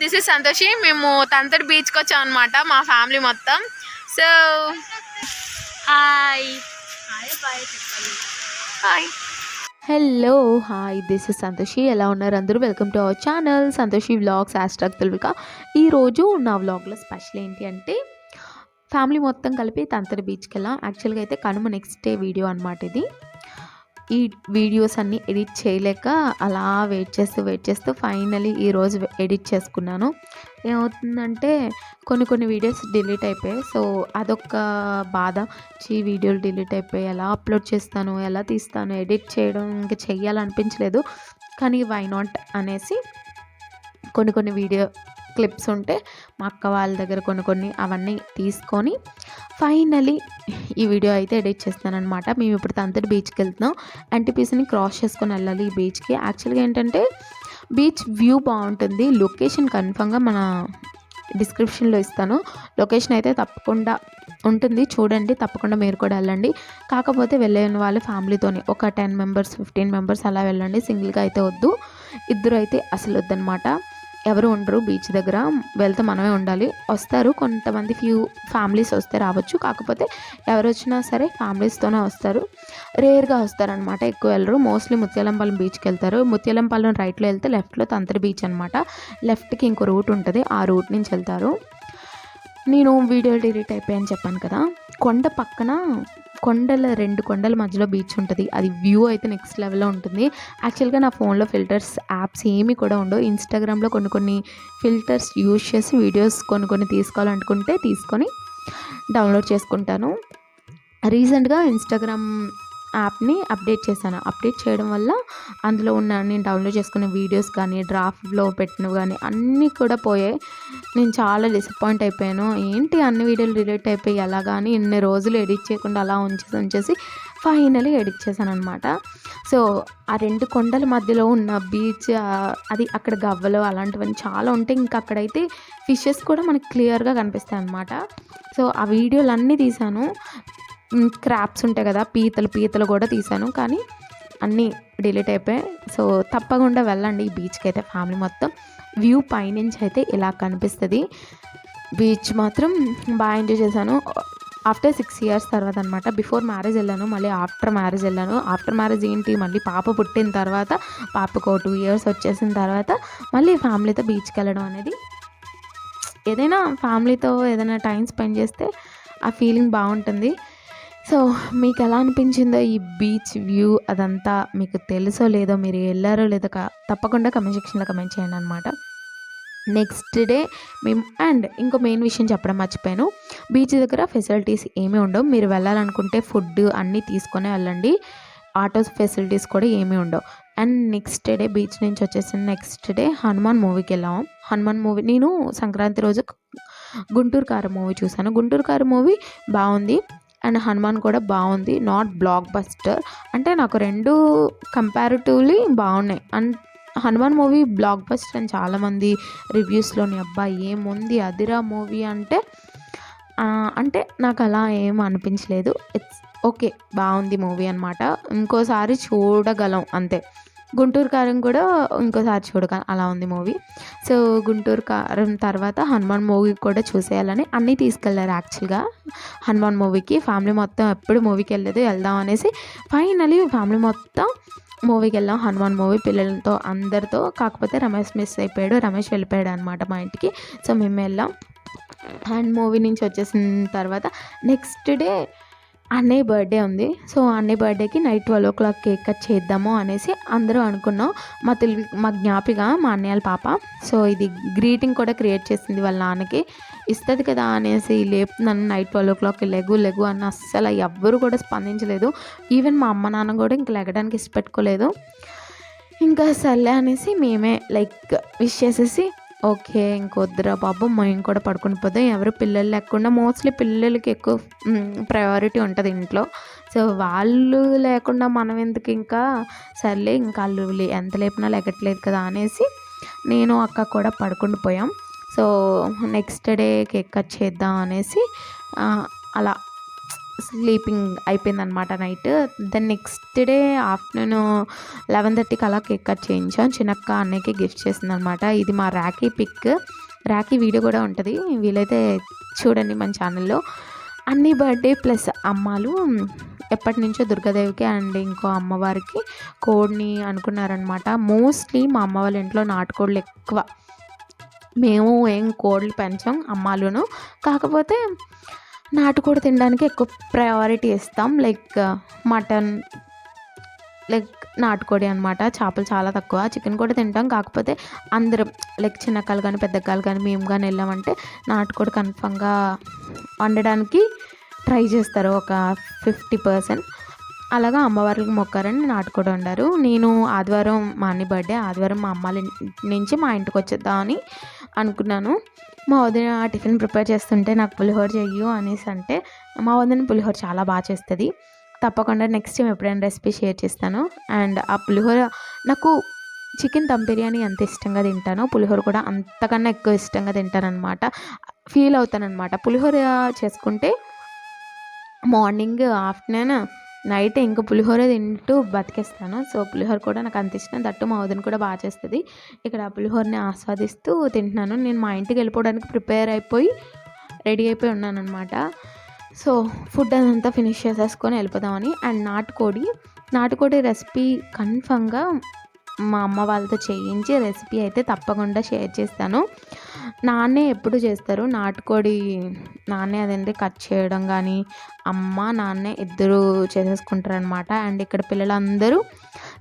This is Santoshi. మేము తంతడి బీచ్కి వచ్చాం అనమాట మా ఫ్యామిలీ మొత్తం. So hi hi hello hi this is Santhoshi ఎలా ఉన్నారు అందరూ? Welcome to our channel Santhoshi vlogs hashtag తెలుగుగా ఈరోజు నా వ్లాగ్లో స్పెషల్ ఏంటి అంటే ఫ్యామిలీ మొత్తం కలిపి తంతరి బీచ్కి వెళ్ళాం. యాక్చువల్గా అయితే కనుమ నెక్స్ట్ డే వీడియో అనమాట ఇది. ఈ వీడియోస్ అన్నీ ఎడిట్ చేయలేక అలా వెయిట్ చేస్తూ వెయిట్ చేస్తూ ఫైనలీ ఈరోజు ఎడిట్ చేసుకున్నాను. ఏమవుతుందంటే కొన్ని కొన్ని వీడియోస్ డిలీట్ అయిపోయాయి. సో అదొక బాధ. ఈ వీడియోలు డిలీట్ అయిపోయి ఎలా అప్లోడ్ చేస్తాను ఎలా తీస్తాను ఎడిట్ చేయడం ఇంకా చెయ్యాలనిపించలేదు. కానీ వై నాట్ అనేసి కొన్ని కొన్ని వీడియో క్లిప్స్ ఉంటే మా అక్క వాళ్ళ దగ్గర కొన్ని కొన్ని అవన్నీ తీసుకొని ఫైనలీ ఈ వీడియో అయితే ఎడిట్ చేస్తానమాట మేము ఇప్పుడు తంతటి బీచ్కి వెళ్తున్నాం. ఎన్టీపీసీని క్రాస్ చేసుకొని వెళ్ళాలి ఈ బీచ్కి. యాక్చువల్గా ఏంటంటే బీచ్ వ్యూ బాగుంటుంది. లొకేషన్ కన్ఫామ్గా మన డిస్క్రిప్షన్లో ఇస్తాను. లొకేషన్ అయితే తప్పకుండా ఉంటుంది. చూడండి తప్పకుండా మీరు కూడా వెళ్ళండి. కాకపోతే వెళ్ళని వాళ్ళు ఫ్యామిలీతోని ఒక టెన్ మెంబర్స్ ఫిఫ్టీన్ మెంబర్స్ అలా వెళ్ళండి. సింగిల్గా అయితే వద్దు. ఇద్దరు అయితే అసలు వద్దనమాట ఎవరు ఉండరు బీచ్ దగ్గర వెళ్తే మనమే ఉండాలి. వస్తారు కొంతమంది ఫ్యూ ఫ్యామిలీస్ వస్తే రావచ్చు. కాకపోతే ఎవరు వచ్చినా సరే ఫ్యామిలీస్తోనే వస్తారు. రేర్గా వస్తారనమాట ఎక్కువ వెళ్ళరు. మోస్ట్లీ ముత్యాలంపాలెం బీచ్కి వెళ్తారు. ముత్యాలంపాలెం రైట్లో వెళ్తే లెఫ్ట్లో తంత్రి బీచ్ అనమాట లెఫ్ట్కి ఇంకో రూట్ ఉంటుంది ఆ రూట్ నుంచి వెళ్తారు. నేను వీడియో డిలీట్ అయిపోయాయని చెప్పాను కదా. కొండ పక్కన కొండల రెండు కొండల మధ్యలో బీచ్ ఉంటుంది. అది వ్యూ అయితే నెక్స్ట్ లెవెల్లో ఉంటుంది. యాక్చువల్గా నా ఫోన్లో ఫిల్టర్స్ యాప్స్ ఏమి కూడా ఉండవు. ఇన్స్టాగ్రామ్లో కొన్ని కొన్ని ఫిల్టర్స్ యూజ్ చేసి వీడియోస్ కొన్ని కొన్ని తీసుకోవాలనుకుంటే తీసుకొని డౌన్లోడ్ చేసుకుంటాను. రీసెంట్గా ఇన్స్టాగ్రామ్ యాప్ని అప్డేట్ చేశాను. అప్డేట్ చేయడం వల్ల అందులో ఉన్న నేను డౌన్లోడ్ చేసుకున్న వీడియోస్ కానీ డ్రాఫ్ట్లో పెట్టినవి కానీ అన్నీ కూడా పోయాయి. నేను చాలా డిసప్పాయింట్ అయిపోయాను. ఏంటి అన్ని వీడియోలు డిలీట్ అయిపోయి అలా కానీ ఇన్ని రోజులు ఎడిట్ చేయకుండా అలా ఉంచేసి ఉంచేసి ఫైనలీ ఎడిట్ చేశాను అనమాట సో ఆ రెండు కొండల మధ్యలో ఉన్న బీచ్ అది అక్కడ గవ్వలు అలాంటివన్నీ చాలా ఉంటాయి ఇంకా అక్కడైతే ఫిషెస్ కూడా మనకి క్లియర్గా కనిపిస్తాయి అనమాట సో ఆ వీడియోలు అన్నీ తీశాను. క్రాప్స్ ఉంటాయి కదా పీతలు పీతలు కూడా తీసాను. కానీ అన్నీ డిలీట్ అయిపోయాయి. సో తప్పకుండా వెళ్ళండి ఈ బీచ్కి అయితే ఫ్యామిలీ మొత్తం. వ్యూ పైనుంచి అయితే ఇలా కనిపిస్తుంది. బీచ్ మాత్రం బాగా ఎంజాయ్ చేశాను. ఆఫ్టర్ సిక్స్ ఇయర్స్ తర్వాత అనమాట బిఫోర్ మ్యారేజ్ వెళ్ళాను మళ్ళీ ఆఫ్టర్ మ్యారేజ్ వెళ్ళాను. ఆఫ్టర్ మ్యారేజ్ ఏంటి? మళ్ళీ పాప పుట్టిన తర్వాత పాపకు టూ ఇయర్స్ వచ్చేసిన తర్వాత మళ్ళీ ఫ్యామిలీతో బీచ్కి వెళ్ళడం అనేది ఏదైనా ఫ్యామిలీతో ఏదైనా టైం స్పెండ్ చేస్తే ఆ ఫీలింగ్ బాగుంటుంది. సో మీకు ఎలా అనిపించిందో ఈ బీచ్ వ్యూ అదంతా మీకు తెలుసో లేదో మీరు వెళ్ళారో లేదో తప్పకుండా కమెంట్ సెక్షన్లో కమెంట్ చేయండి అనమాట నెక్స్ట్ డే మేము అండ్ ఇంకో మెయిన్ విషయం చెప్పడం మర్చిపోయాను. బీచ్ దగ్గర ఫెసిలిటీస్ ఏమీ ఉండవు. మీరు వెళ్ళాలనుకుంటే ఫుడ్ అన్నీ తీసుకొని వెళ్ళండి. ఆటో ఫెసిలిటీస్ కూడా ఏమీ ఉండవు. అండ్ నెక్స్ట్ డే బీచ్ నుంచి వచ్చేసిన నెక్స్ట్ డే హనుమాన్ మూవీకి వెళ్ళాము హనుమాన్ మూవీ నేను సంక్రాంతి రోజు గుంటూరు కారు మూవీ చూసాను గుంటూరు కారు మూవీ బాగుంది. అండ్ హనుమాన్ కూడా బాగుంది. నాట్ బ్లాక్ బస్టర్ అంటే నాకు రెండు కంపారిటివ్లీ బాగున్నాయి. And Hanuman movie blockbuster అని చాలామంది రివ్యూస్లోని అబ్బాయి ఏముంది అదిరా మూవీ అంటే అంటే నాకు అలా ఏం అనిపించలేదు. ఇట్స్ ఓకే బాగుంది మూవీ అనమాట ఇంకోసారి చూడగలం అంతే. గుంటూరు కారం కూడా ఇంకోసారి చూడక అలా ఉంది మూవీ. సో గుంటూరు కారం తర్వాత హనుమాన్ మూవీ కూడా చూసేయాలని అన్నీ తీసుకెళ్ళారు యాక్చువల్గా. హనుమాన్ మూవీకి ఫ్యామిలీ మొత్తం ఎప్పుడు మూవీకి వెళ్ళలేదు వెళ్దాం అనేసి ఫైనలీ ఫ్యామిలీ మొత్తం మూవీకి వెళ్ళాం. హనుమాన్ మూవీ పిల్లలతో అందరితో కాకపోతే రమేష్ మిస్ అయిపోయాడు రమేష్ వెళ్ళిపోయాడు అనమాట మా ఇంటికి. సో మేము వెళ్ళాం. అండ్ మూవీ నుంచి వచ్చేసిన తర్వాత నెక్స్ట్ డే అన్నయ్య బర్త్డే ఉంది. సో అన్నయ్య బర్త్డేకి night twelve o'clock cake cut చేద్దాము అనేసి అందరూ అనుకున్నాం. మా తెలివి మా జ్ఞాపిక మా అన్నయ్యల పాప. సో ఇది గ్రీటింగ్ కూడా క్రియేట్ చేసింది వాళ్ళ నాన్నకి. ఇస్తుంది కదా అనేసి లేపు నన్ను నైట్ ట్వెల్వ్ ఓ క్లాక్కి లెగు లెగు అన్న అస్సలు ఎవ్వరు కూడా స్పందించలేదు. ఈవెన్ మా అమ్మ నాన్న కూడా ఇంక లెగడానికి ఇష్టపెట్టుకోలేదు. ఇంకా సర్లే అనేసి మేమే లైక్ విష్ చేసేసి ఓకే ఇంకొద్దురా బాబు. మేము కూడా పడుకుని పోదాం ఎవరు పిల్లలు లేకుండా మోస్ట్లీ పిల్లలకి ఎక్కువ ప్రయారిటీ ఉంటుంది ఇంట్లో. సో వాళ్ళు లేకుండా మనం ఎందుకు ఇంకా సర్లే ఇంకా వాళ్ళు ఎంత లేపినా లెగట్లేదు కదా అనేసి నేను అక్క కూడా పడుకుని పోయాం. So next day cake cut చేద్దాం అనేసి అలా స్లీపింగ్ అయిపోయిందనమాట night then next day afternoon eleven థర్టీకి అలా కేక్ కట్ చేయించాం చిన్నక్క అన్నయ్యకి గిఫ్ట్ చేసిందనమాట ఇది మా ర్యాకీ పిక్ ర్యాకీ వీడియో కూడా ఉంటుంది. వీలైతే చూడండి మన ఛానల్లో అన్ని బర్త్డే ప్లస్ అమ్మాలు ఎప్పటి నుంచో దుర్గాదేవికి అండ్ ఇంకో అమ్మవారికి కోడిని అనుకున్నారనమాట మోస్ట్లీ మా అమ్మ వాళ్ళ ఇంట్లో నాటుకోళ్ళు ఎక్కువ. మేము ఏం కోళ్ళు పెంచాం అమ్మాలును. కాకపోతే నాటుకోడి తినడానికి ఎక్కువ ప్రయారిటీ ఇస్తాం. లైక్ మటన్ లైక్ నాటుకోడి అనమాట చేపలు చాలా తక్కువ. చికెన్ కూడా తింటాం. కాకపోతే అందరం లైక్ చిన్నకాలు కానీ పెద్దకాలు కానీ మేము కానీ వెళ్ళామంటే నాటుకోడి కన్ఫామ్గా వండడానికి ట్రై చేస్తారు. ఒక ఫిఫ్టీ పర్సెంట్ అలాగా అమ్మవారికి మొక్కారని నాటుకోడి వండారు. నేను ఆదివారం మా అన్ని బర్త్డే ఆదివారం మా అమ్మాల నుంచి మా ఇంటికి వచ్చేద్దామని అనుకున్నాను. మా వదిన టిఫిన్ ప్రిపేర్ చేస్తుంటే నాకు పులిహోర చెయ్యు అనేసి అంటే మా వదిన పులిహోర చాలా బాగా చేస్తుంది. తప్పకుండా నెక్స్ట్ టైం ఎప్పుడైనా రెసిపీ షేర్ చేస్తాను. అండ్ ఆ పులిహోర నాకు చికెన్ దమ్ బిర్యానీ అంత ఇష్టంగా తింటాను పులిహోర కూడా అంతకన్నా ఎక్కువ ఇష్టంగా తింటానన్నమాట. ఫీల్ అవుతానన్నమాట. పులిహోర చేసుకుంటే మార్నింగ్ ఆఫ్టర్నూన్ నైట్ ఇంకా పులిహోర తింటూ బతికేస్తాను. సో పులిహోర కూడా నాకు అంత ఇష్టం. దట్టు మా వదిన కూడా బాగా చేస్తుంది. ఇక్కడ ఆ పులిహోరని ఆస్వాదిస్తూ తింటున్నాను. నేను మా ఇంటికి వెళ్ళిపోవడానికి ప్రిపేర్ అయిపోయి రెడీ అయిపోయి ఉన్నాను అనమాట సో ఫుడ్ అదంతా ఫినిష్ చేసేసుకొని వెళ్ళిపోదామని. అండ్ నాటుకోడి. నాటుకోడి రెసిపీ కన్ఫామ్గా మా అమ్మ వాళ్ళతో చేయించి రెసిపీ అయితే తప్పకుండా షేర్ చేస్తాను. నాన్నే ఎప్పుడు చేస్తారు? నాటుకోడి నాన్నే అదేంటి కట్ చేయడం కానీ అమ్మ నాన్నే ఇద్దరు చేసేసుకుంటారనమాట. అండ్ ఇక్కడ పిల్లలందరూ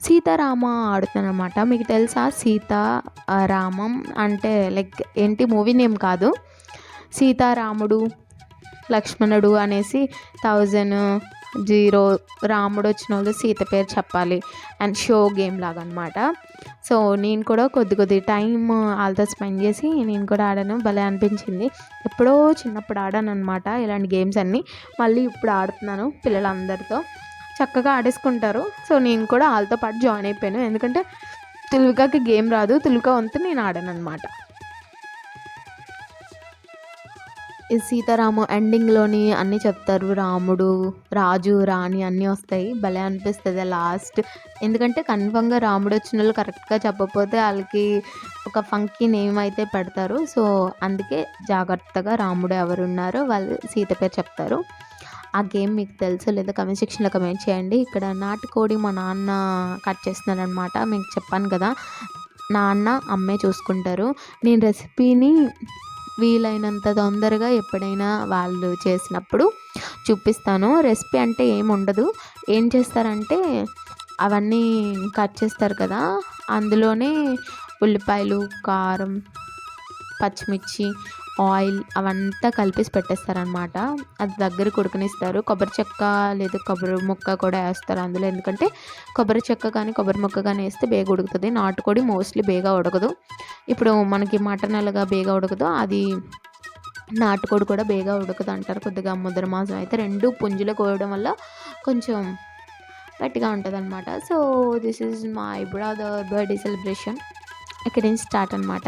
సీతారామ ఆడుతారనమాట మీకు తెలుసా? సీతారామం రామం అంటే లైక్ ఏంటి మూవీ నేమ్ కాదు. సీతారాముడు లక్ష్మణుడు అనేసి థౌజండ్ జీరో రాముడు వచ్చిన వాళ్ళు సీత పేరు చెప్పాలి అండ్ షో గేమ్ లాగా అనమాట సో నేను కూడా కొద్ది కొద్ది టైం వాళ్ళతో స్పెండ్ చేసి నేను కూడా ఆడాను. భలే అనిపించింది. ఎప్పుడో చిన్నప్పుడు ఆడాను అనమాట ఇలాంటి గేమ్స్ అన్నీ. మళ్ళీ ఇప్పుడు ఆడుతున్నాను పిల్లలందరితో. చక్కగా ఆడేసుకుంటారు. సో నేను కూడా వాళ్ళతో పాటు జాయిన్ అయిపోయాను. ఎందుకంటే తులుకాకి గేమ్ రాదు. తులుక వంతు నేను ఆడాను అనమాట సీతారాము ఎండింగ్లోని అన్నీ చెప్తారు. రాముడు రాజు రాణి అన్నీ వస్తాయి. భలే అనిపిస్తుంది లాస్ట్ ఎందుకంటే కన్ఫామ్గా రాముడు వచ్చిన వాళ్ళు కరెక్ట్గా చెప్పకపోతే వాళ్ళకి ఒక ఫంకీ నేమ్ అయితే పెడతారు. సో అందుకే జాగ్రత్తగా రాముడు ఎవరున్నారో వాళ్ళు సీత పేరు చెప్తారు. ఆ గేమ్ మీకు తెలుసో లేదో కమెంట్ సెక్షన్లో కమెంట్ చేయండి. ఇక్కడ నాటుకోడి మా నాన్న కట్ చేస్తున్నారనమాట మీకు చెప్పాను కదా నాన్న అమ్మే చూసుకుంటారు. నేను రెసిపీని వీలైనంత తొందరగా ఎప్పుడైనా వాళ్ళు చేసినప్పుడు చూపిస్తాను. రెసిపీ అంటే ఏమి ఉండదు. ఏం చేస్తారంటే అవన్నీ కట్ చేస్తారు కదా అందులోనే ఉల్లిపాయలు కారం పచ్చిమిర్చి ఆయిల్ అవంతా కలిపేసి పెట్టేస్తారనమాట అది దగ్గర కొడుకునిస్తారు కొబ్బరి చెక్క లేదు కొబ్బరి ముక్క కూడా వేస్తారు అందులో. ఎందుకంటే కొబ్బరి చెక్క కానీ కొబ్బరి ముక్క కానీ వేస్తే బేగ ఉడుకుతుంది నాటుకోడి మోస్ట్లీ బేగా ఉడకదు. ఇప్పుడు మనకి మటన్ ఎలాగా బేగా ఉడకదో అది నాటుకోడి కూడా బేగా ఉడకదు అంటారు. కొద్దిగా ముద్ర మాంసం అయితే రెండు పుంజులు కోయడం వల్ల కొంచెం గట్టిగా ఉంటుంది అనమాట so this is my brother birthday celebration ఇక్కడ నుంచి స్టార్ట్ అనమాట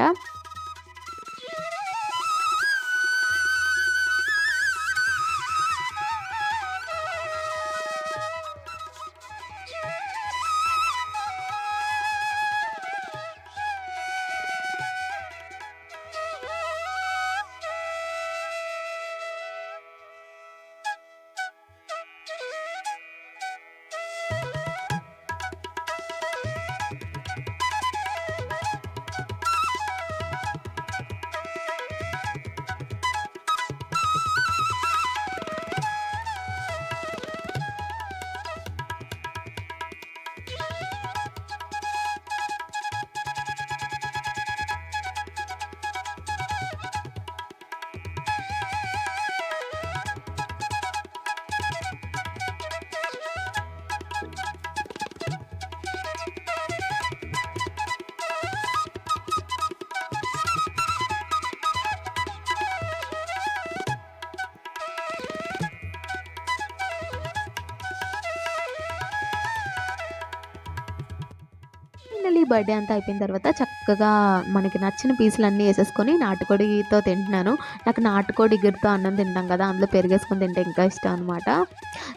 బర్త్డే అంతా అయిపోయిన తర్వాత చక్కగా మనకి నచ్చిన పీసులు అన్నీ వేసేసుకొని నాటుకోడితో తింటున్నాను. నాకు నాటుకోడి ఇగురుతో అన్నం తింటాం కదా అందులో పెరిగేసుకొని తింటే ఇంకా ఇష్టం అనమాట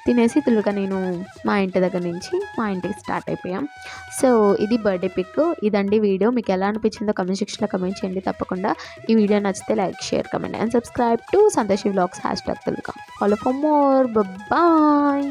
తినేసి తులుగా నేను మా ఇంటి దగ్గర నుంచి మా ఇంటికి స్టార్ట్ అయిపోయాం. సో ఇది బర్త్డే పిక్. ఇదండి వీడియో. మీకు ఎలా అనిపించిందో కమెంట్ సెక్షన్లో కమెంట్ చేయండి తప్పకుండా. ఈ వీడియో నచ్చితే like share comment and subscribe to Santhoshi vlogs hashtag Telugu. Follow for more bye